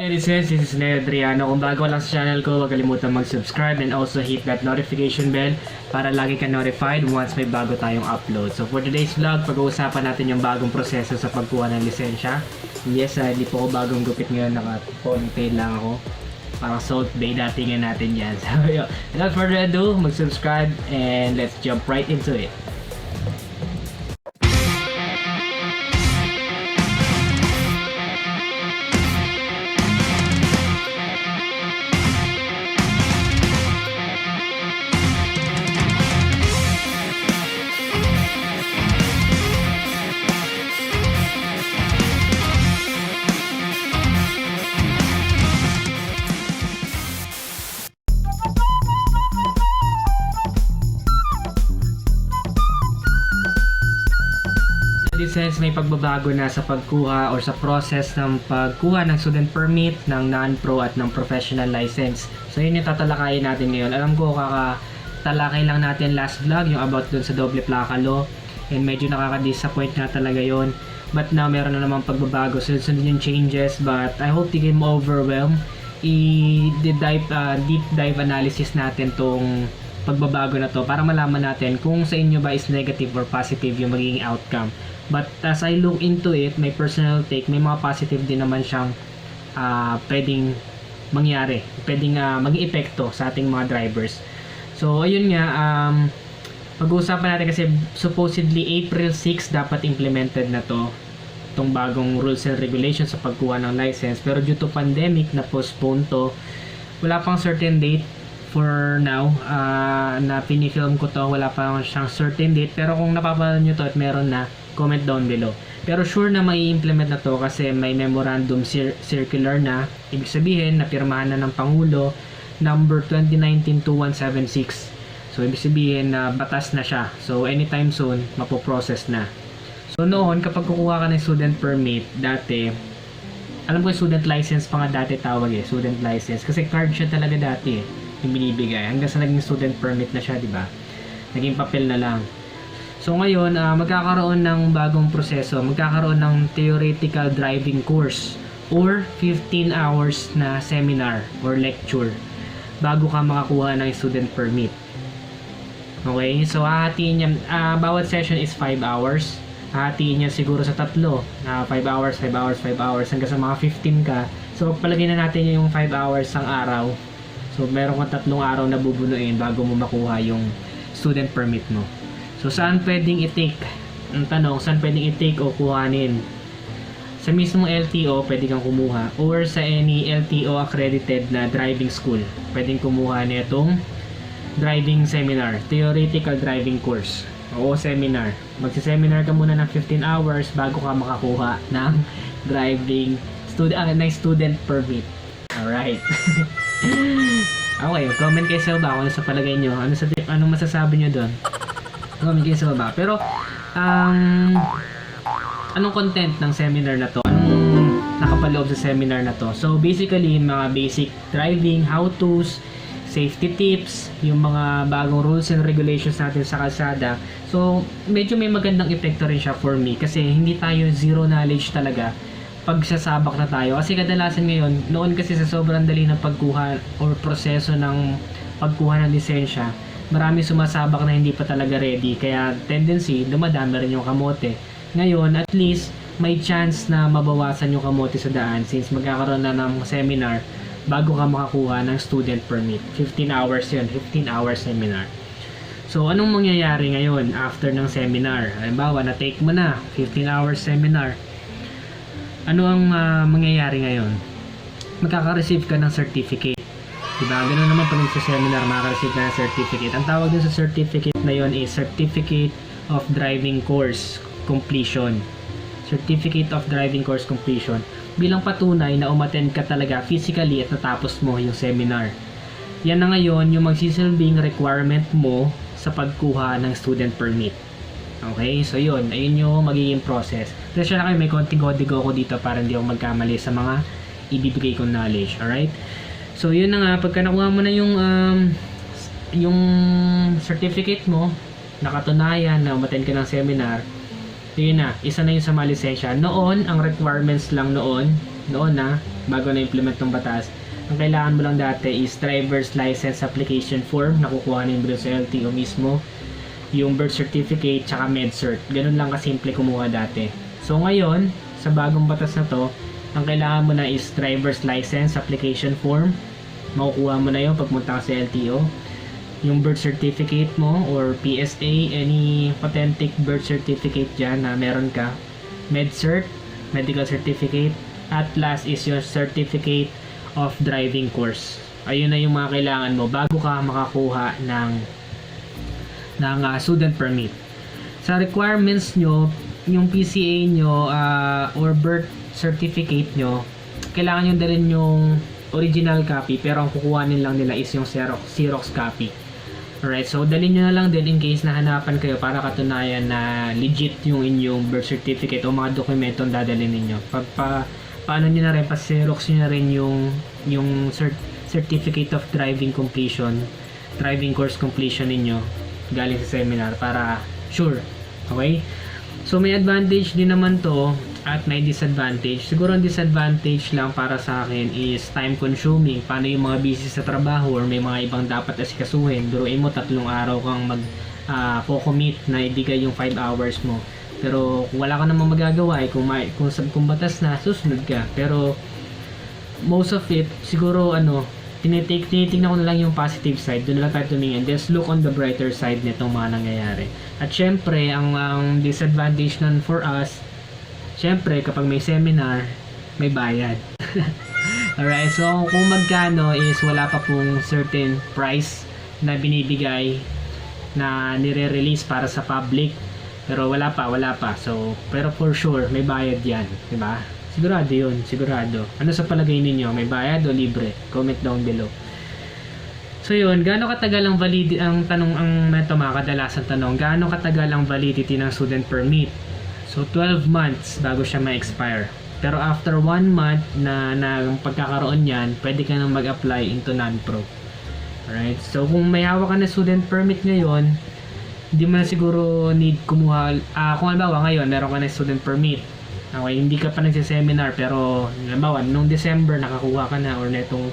Ladies and this is Ned Adriano. Kung bago lang sa channel ko, huwag kalimutan mag-subscribe and also hit that notification bell para lagi ka notified once may bago tayong upload. So for today's vlog, pag-uusapan natin yung bagong proseso sa pagkuha ng lisensya. Yes, ah, hindi po ako bagong gupit ngayon, naka-ponytail lang ako. Parang Salt Bay, datingan natin yan. So yun, without further ado, mag-subscribe and let's jump right into it. Sense may pagbabago na sa pagkuha or sa process ng pagkuha ng student permit ng non-pro at ng professional license. So yun yung tatalakayin natin ngayon. Alam ko kakatalakay lang natin last vlog yung about dun sa doble plaka law and medyo nakaka-disappoint na talaga yon but now meron na namang pagbabago sunod-sunod yung changes but I hope di kayo ma-overwhelm i-dive uh, deep dive analysis natin tong pagbabago na to para malaman natin kung sa inyo ba is negative or positive yung magiging outcome. But as I look into it, my personal take, may mga positive din naman siyang uh, pwedeng mangyari, pwedeng uh, maging epekto sa ating mga drivers. So, ayun nga, um, pag-uusapan natin kasi supposedly April 6 dapat implemented na to itong bagong rules and regulations sa pagkuha ng license. Pero due to pandemic na postpone to wala pang certain date for now uh, na pinifilm ko to. Wala pa siyang certain date. Pero kung napapanood nyo to at meron na comment down below pero sure na may implement na to kasi may memorandum cir- circular na ibig sabihin napirmahan na ng Pangulo number 2019-2176 so ibig sabihin na batas na siya so anytime soon mapoprocess na so noon kapag kukuha ka ng student permit dati alam ko yung student license pa nga dati tawag eh, student license. Kasi card siya talaga dati eh, yung binibigay. Hanggang sa naging student permit na siya, di ba? Naging papel na lang. So ngayon, ah, magkakaroon ng bagong proseso. Magkakaroon ng theoretical driving course or 15 hours na seminar or lecture bago ka makakuha ng student permit. Okay, so hahatiin niya, ah, bawat session is 5 hours. Hatiin niya siguro sa tatlo na 5 hours, 5 hours, 5 hours hanggang sa mga 15 ka. So palagay na natin yung 5 hours ang araw. So meron kang tatlong araw na bubunuin bago mo makuha yung student permit mo so saan pwedeng i-take ang tanong, saan pwedeng i-take o kuhanin sa mismong LTO pwede kang kumuha or sa any LTO accredited na driving school pwedeng kumuha nitong driving seminar theoretical driving course o seminar. Magsi-seminar ka muna ng 15 hours bago ka makakuha ng driving student ah, ng student permit. Alright. okay, comment kayo sa baba kung ano sa palagay nyo. Ano sa anong masasabi nyo doon? Kayo sa baba. Pero um, anong content ng seminar na to? Anong nakapaloob sa seminar na to? So basically, mga basic driving, how-tos, safety tips, yung mga bagong rules and regulations natin sa kalsada. So, medyo may magandang epekto rin siya for me kasi hindi tayo zero knowledge talaga pag sasabak na tayo. Kasi kadalasan ngayon, noon kasi sa sobrang dali ng pagkuha or proseso ng pagkuha ng lisensya, marami sumasabak na hindi pa talaga ready. Kaya tendency, dumadami rin yung kamote. Ngayon, at least, may chance na mabawasan yung kamote sa daan since magkakaroon na ng seminar bago ka makakuha ng student permit. 15 hours yun, 15 hours seminar. So, anong mangyayari ngayon after ng seminar? Halimbawa, na-take mo na, 15 hours seminar. Ano ang ah, mangyayari ngayon? Magkaka-receive ka ng certificate. Diba? Ganun naman pag sa seminar, makaka-receive ka ng certificate. Ang tawag dun sa certificate na yon is Certificate of Driving Course Completion. Certificate of Driving Course Completion bilang patunay na umattend ka talaga physically at natapos mo yung seminar. Yan na ngayon yung magsisilbing requirement mo sa pagkuha ng student permit. Okay, so yun, ayun yung magiging process. Kasi kayo, may konting kodigo ako dito para hindi ako magkamali sa mga ibibigay kong knowledge. Alright? So yun na nga, pagka nakuha mo na yung um, yung certificate mo, nakatunayan na umattend ka ng seminar, yun na, isa na yun sa mga lisensya. Noon, ang requirements lang noon, noon na, bago na-implement ng batas, ang kailangan mo lang dati is driver's license application form na kukuha mo sa LTO mismo, yung birth certificate, tsaka med-cert. Ganun lang kasimple kumuha dati. So ngayon, sa bagong batas na to, ang kailangan mo na is driver's license application form. Makukuha mo na yun pagpunta ka sa LTO. Yung birth certificate mo or PSA, any authentic birth certificate dyan na meron ka. MedCert, medical certificate. At last is your certificate of driving course. Ayun na yung mga kailangan mo bago ka makakuha ng ng ah, student permit. Sa requirements nyo, yung PCA nyo ah, or birth certificate nyo, kailangan nyo dalhin yung original copy pero ang kukuhanin lang nila is yung Xerox, Xerox copy. Alright, so dalhin nyo na lang din in case nahanapan kayo para katunayan na legit yung inyong birth certificate o mga dokumento ang dadalhin ninyo. Pa, pa, paano nyo na rin, pa Xerox nyo na rin yung, yung cert, certificate of driving completion, driving course completion ninyo galing sa seminar para sure. Okay? So may advantage din naman to at may disadvantage. Siguro ang disadvantage lang para sa akin is time consuming. Paano yung mga busy sa trabaho or may mga ibang dapat asikasuhin. Duruin mo tatlong araw kang mag uh, commit na ibigay yung 5 hours mo. Pero kung wala ka namang magagawa, eh, kung, may, kung, kung batas na, susunod ka. Pero most of it, siguro ano, tinitik, tinitingnan ko na lang yung positive side. Doon lang tayo tumingin. Just look on the brighter side nitong mga nangyayari. At syempre, ang, ang disadvantage nun for us, syempre, kapag may seminar, may bayad. Alright, so kung magkano is wala pa pong certain price na binibigay na nire-release para sa public. Pero wala pa, wala pa. So, pero for sure, may bayad yan. ba? Sigurado yun, sigurado. Ano sa palagay ninyo? May bayad o libre? Comment down below. So yun, gaano katagal ang validity, ang tanong, ang ito mga kadalasang tanong, gaano katagal ang validity ng student permit? So 12 months bago siya ma-expire. Pero after 1 month na, na pagkakaroon yan, pwede ka nang mag-apply into non-pro. Alright, so kung may hawak ka na student permit ngayon, hindi mo na siguro need kumuha, ah kung halimbawa ngayon, meron ka na student permit, Okay, hindi ka pa nagsiseminar pero halimbawa nung December nakakuha ka na or netong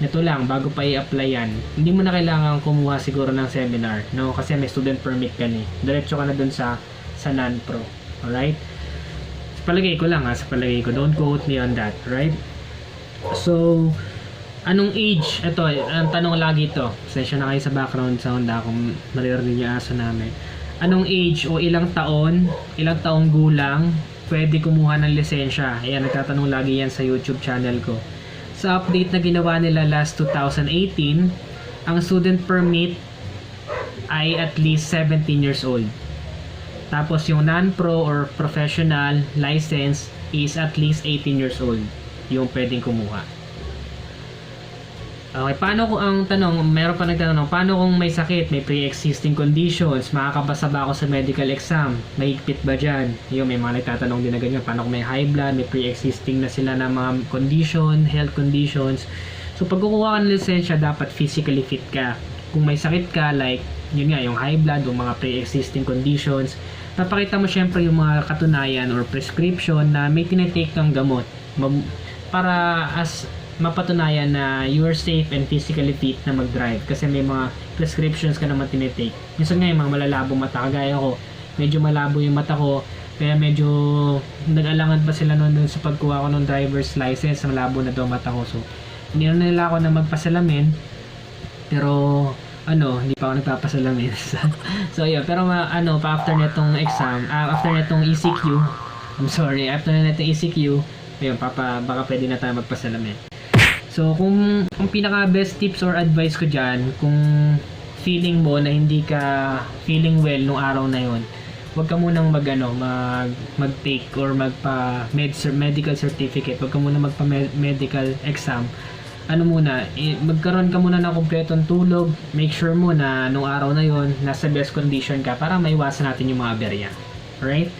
neto lang bago pa i-apply yan hindi mo na kailangan kumuha siguro ng seminar no? Kasi may student permit ka ni diretso ka na dun sa sa non-pro alright sa palagay ko lang ha sa palagay ko don't quote me on that right so anong age ito ang tanong lagi ito session na kayo sa background sound ha kung maririnig yung aso namin anong age o ilang taon ilang taong gulang pwede kumuha ng lisensya. Ayan, nagtatanong lagi yan sa YouTube channel ko. Sa update na ginawa nila last 2018, ang student permit ay at least 17 years old. Tapos yung non-pro or professional license is at least 18 years old yung pwedeng kumuha. Okay, paano kung ang tanong, meron pa nagtatanong, paano kung may sakit, may pre-existing conditions, makakabasa ba ako sa medical exam? Mahigpit ba dyan? Yung may mga nagtatanong din na ganyan, paano kung may high blood, may pre-existing na sila na mga condition, health conditions. So pag kukuha ka ng lisensya, dapat physically fit ka. Kung may sakit ka, like, yun nga, yung high blood, o mga pre-existing conditions, papakita mo syempre yung mga katunayan or prescription na may tinitake kang gamot. Para as mapatunayan na you are safe and physically fit na mag-drive kasi may mga prescriptions ka naman tinitake. Minsan nga yung mga malalabo mata, kagaya ko, medyo malabo yung mata ko, kaya medyo nag-alangan pa sila noon sa pagkuha ko ng driver's license, malabo na daw mata ko. So, hindi na nila ako na magpasalamin, pero ano, hindi pa ako nagpapasalamin. so, yun. Pero ma, ano, pa after netong exam, ah, after netong ECQ, I'm sorry, after netong ECQ, ayun, papa, baka pwede na tayo magpasalamin. So, kung, kung pinaka best tips or advice ko dyan, kung feeling mo na hindi ka feeling well nung araw na yon huwag ka munang mag, ano, mag, mag-take or magpa med, medical certificate, huwag ka muna magpa medical exam. Ano muna, eh, magkaroon ka muna ng kompletong tulog, make sure mo na nung araw na yon nasa best condition ka para maiwasan natin yung mga aberya. Alright?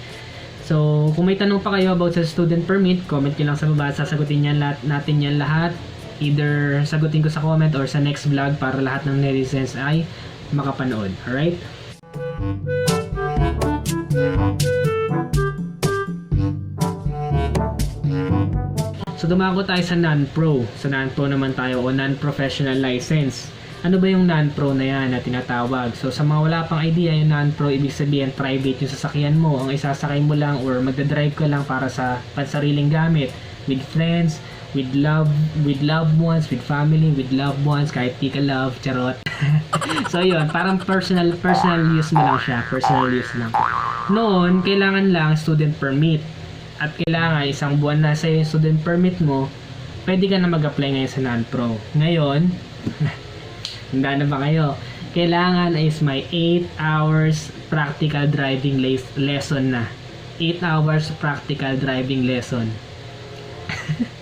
So, kung may tanong pa kayo about sa student permit, comment nyo lang sa baba, sasagutin yan lahat, natin yan lahat either sagutin ko sa comment or sa next vlog para lahat ng netizens ay makapanood. Alright? Dumako tayo sa non-pro. Sa non-pro naman tayo o non-professional license. Ano ba yung non-pro na yan na tinatawag? So sa mga wala pang idea, yung non-pro, ibig sabihin private yung sasakyan mo. Ang isasakay mo lang or magdadrive ka lang para sa pansariling gamit. With friends, with love, with loved ones, with family, with loved ones, kahit di ka love, charot. so yun, parang personal, personal use mo lang siya. Personal use lang. Noon, kailangan lang student permit. At kailangan isang buwan na sa yung student permit mo, pwede ka na mag-apply ngayon sa non-pro. Ngayon, handa na ba kayo? Kailangan is may 8 hours practical driving les- lesson na. 8 hours practical driving lesson.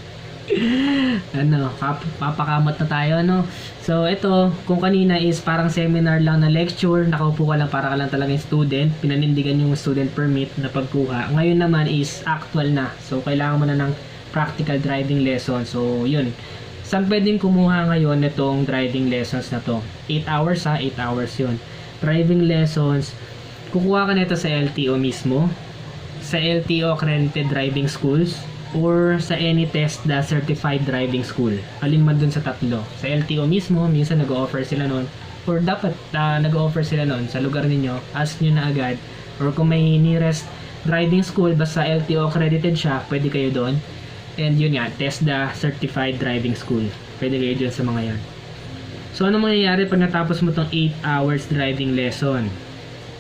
ano, pap papakamot na tayo, no? So, ito, kung kanina is parang seminar lang na lecture, nakaupo ka lang para ka lang talagang student, pinanindigan yung student permit na pagkuha. Ngayon naman is actual na. So, kailangan mo na ng practical driving lesson. So, yun. Saan pwedeng kumuha ngayon nitong driving lessons na to? 8 hours ha, 8 hours yun. Driving lessons, kukuha ka nito sa LTO mismo, sa LTO accredited driving schools, or sa any test the certified driving school. Alin man dun sa tatlo. Sa LTO mismo, minsan nag-offer sila nun. Or dapat ah, nag-offer sila nun sa lugar ninyo. Ask nyo na agad. Or kung may nearest driving school, basta LTO accredited siya, pwede kayo doon. And yun nga, test the certified driving school. Pwede kayo dun sa mga yan. So ano mangyayari pag natapos mo tong 8 hours driving lesson?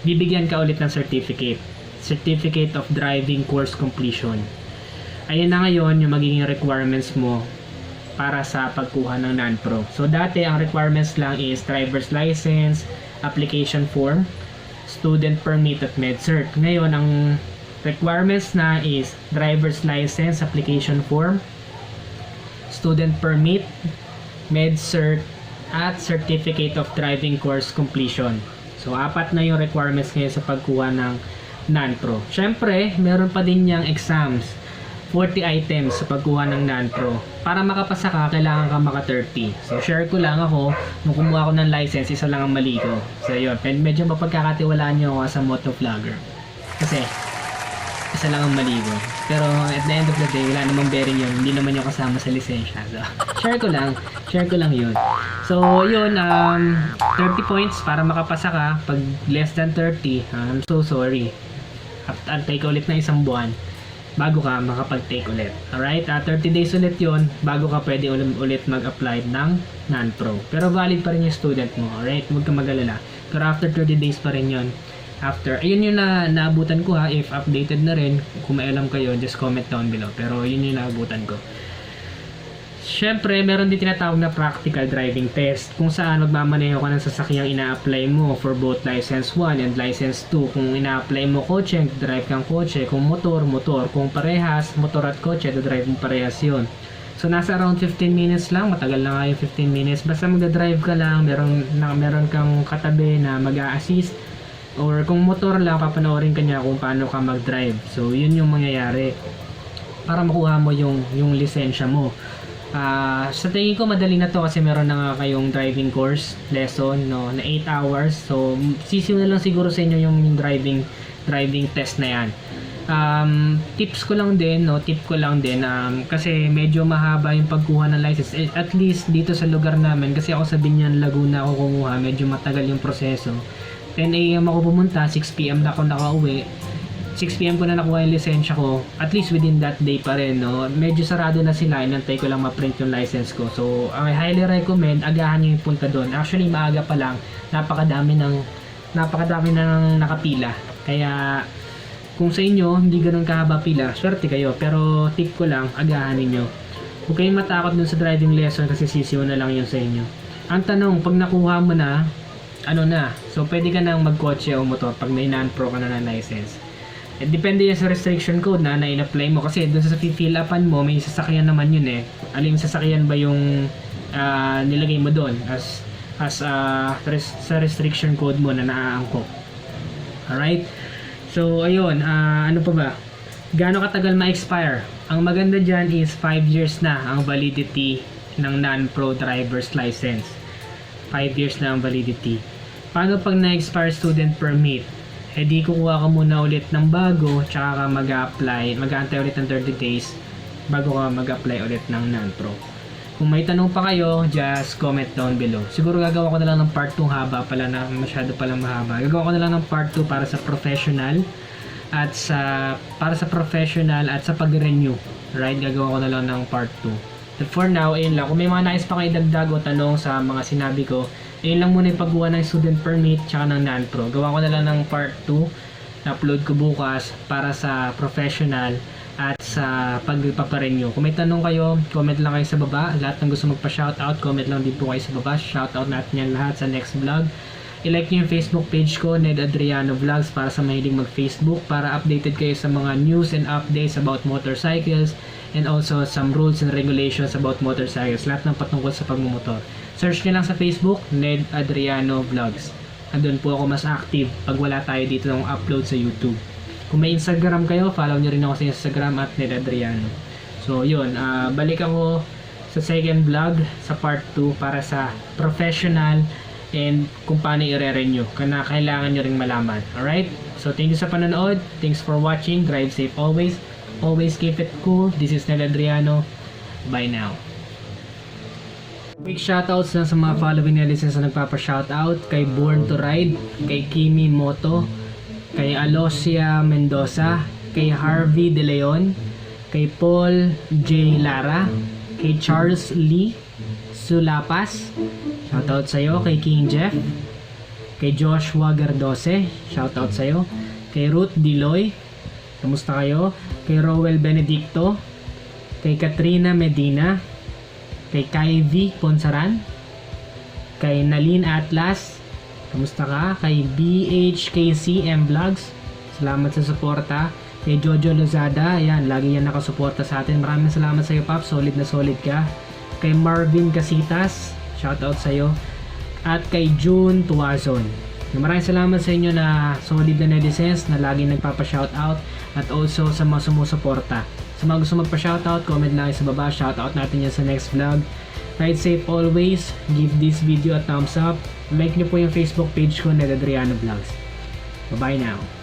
Bibigyan ka ulit ng certificate. Certificate of Driving Course Completion ayun na ngayon yung magiging requirements mo para sa pagkuha ng non-pro. So dati ang requirements lang is driver's license, application form, student permit at med-cert. Ngayon ang requirements na is driver's license, application form, student permit, med-cert, at certificate of driving course completion. So apat na yung requirements ngayon sa pagkuha ng non-pro. Syempre, meron pa din niyang exams. 40 items sa pagkuha ng non-pro. Para makapasa ka, kailangan ka maka 30. So, share ko lang ako, nung kumuha ko ng license, isa lang ang mali ko. So, yun. Med- Medyo mapagkakatiwalaan nyo ako as a motovlogger. Kasi, isa lang ang mali ko. Pero, at the end of the day, wala namang bearing yun. Hindi naman yung kasama sa lisensya. So, share ko lang. Share ko lang yun. So, yun, um, 30 points para makapasa ka. Pag less than 30, I'm so sorry. At antay ka ulit na isang buwan bago ka makapag-take ulit. Alright? Uh, 30 days ulit yon bago ka pwede ulit mag-apply ng non-pro. Pero valid pa rin yung student mo. Alright? Huwag ka mag-alala. Pero after 30 days pa rin yon After, ayun yung na, naabutan ko ha. If updated na rin, kung may alam kayo, just comment down below. Pero yun yung naabutan ko. Siyempre, meron din tinatawag na practical driving test kung saan magmamaneho ka ng sasakyang ina-apply mo for both license 1 and license 2. Kung ina-apply mo kotse, drive kang kotse. Kung motor, motor. Kung parehas, motor at kotse, drive mo parehas yun. So, nasa around 15 minutes lang. Matagal na nga yung 15 minutes. Basta magda-drive ka lang, meron, na, meron kang katabi na mag assist Or kung motor lang, papanoorin ka niya kung paano ka mag-drive. So, yun yung mangyayari para makuha mo yung, yung lisensya mo. Ah, sa tingin ko madali na to kasi meron na nga kayong driving course lesson no na 8 hours. So sisiw na lang siguro sa inyo yung, yung driving driving test na 'yan. Um, tips ko lang din, no, tip ko lang din um, kasi medyo mahaba yung pagkuha ng license. Eh, At least dito sa lugar namin kasi ako sa Binyan, Laguna ako kumuha, medyo matagal yung proseso. 10 AM ako pumunta, 6 PM na ako nakauwi. 6pm ko na nakuha yung lisensya ko, at least within that day pa rin, no? Medyo sarado na sila, inantay ko lang ma-print yung license ko. So, I highly recommend, agahan nyo yung punta doon. Actually, maaga pa lang, napakadami ng, napakadami na ng nakapila. Kaya, kung sa inyo, hindi ganun kahaba pila, swerte kayo. Pero, tip ko lang, agahan ninyo. Huwag kayong matakot dun sa driving lesson kasi sisiw na lang yun sa inyo. Ang tanong, pag nakuha mo na, ano na, so pwede ka nang magkotse o motor pag may non-pro ka na ng license. Eh, depende yan sa restriction code na na-apply mo kasi dun sa fill upan mo may sasakyan naman yun eh. Alin sasakyan ba yung ah, nilagay mo doon as as ah, res- sa restriction code mo na naaangkop. Alright? So ayun, ah, ano pa ba? Gaano katagal ma-expire? Ang maganda dyan is 5 years na ang validity ng non-pro driver's license. 5 years na ang validity. Paano pag na-expire student permit? Eh di kukuha ka muna ulit ng bago tsaka ka mag-apply, mag-aantay ulit ng 30 days bago ka mag-apply ulit ng non-pro. Kung may tanong pa kayo, just comment down below. Siguro gagawa ko na lang ng part 2 haba pala na masyado pala mahaba. Gagawa ko na lang ng part 2 para sa professional at sa para sa professional at sa pag-renew. Right? Gagawa ko na lang ng part 2. But for now, ayun lang. Kung may mga nais pa kayo dagdag o tanong sa mga sinabi ko, ayun lang muna yung paggawa ng student permit tsaka ng non-pro. Gawa ko na lang ng part 2 na-upload ko bukas para sa professional at sa pagpaparenew. Kung may tanong kayo, comment lang kayo sa baba. Lahat ng gusto magpa-shoutout, comment lang din po kayo sa baba. Shoutout natin yan lahat sa next vlog. I-like nyo yung Facebook page ko, Ned Adriano Vlogs, para sa mahilig mag-Facebook, para updated kayo sa mga news and updates about motorcycles, and also some rules and regulations about motorcycles. Lahat ng patungkol sa pagmumotor. Search nyo lang sa Facebook, Ned Adriano Vlogs. Andun po ako mas active pag wala tayo dito ng upload sa YouTube. Kung may Instagram kayo, follow nyo rin ako sa Instagram at Ned Adriano. So yun, ah, balik ako sa second vlog sa part 2 para sa professional and kung paano i-renew na kailangan nyo ring malaman. Alright? So thank you sa panonood. Thanks for watching. Drive safe always. Always keep it cool. This is Ned Adriano. Bye now. Quick shoutouts lang sa mga following netizens na nagpapa-shoutout. Kay Born to Ride, kay Kimi Moto, kay Alosia Mendoza, kay Harvey De Leon, kay Paul J. Lara, kay Charles Lee Sulapas, shoutout sa'yo, kay King Jeff, kay Joshua Gardose, shoutout sa'yo, kay Ruth Diloy, kamusta kayo, kay Rowell Benedicto, kay Katrina Medina, kay Kyvie Ponsaran, kay Nalin Atlas, kamusta ka? Kay BHKCM Vlogs, salamat sa suporta. Kay Jojo Lozada, ayan, lagi yan nakasuporta sa atin. Maraming salamat sa iyo, Pap. Solid na solid ka. Kay Marvin Casitas, shoutout sa iyo. At kay June Tuazon. Maraming salamat sa inyo na solid na netizens na lagi nagpapa-shoutout at also sa mga sumusuporta. Sa mga gusto magpa-shoutout, comment lang sa baba. Shoutout natin yan sa next vlog. Ride safe always. Give this video a thumbs up. Like nyo po yung Facebook page ko, Ned Adriano Vlogs. Bye-bye now.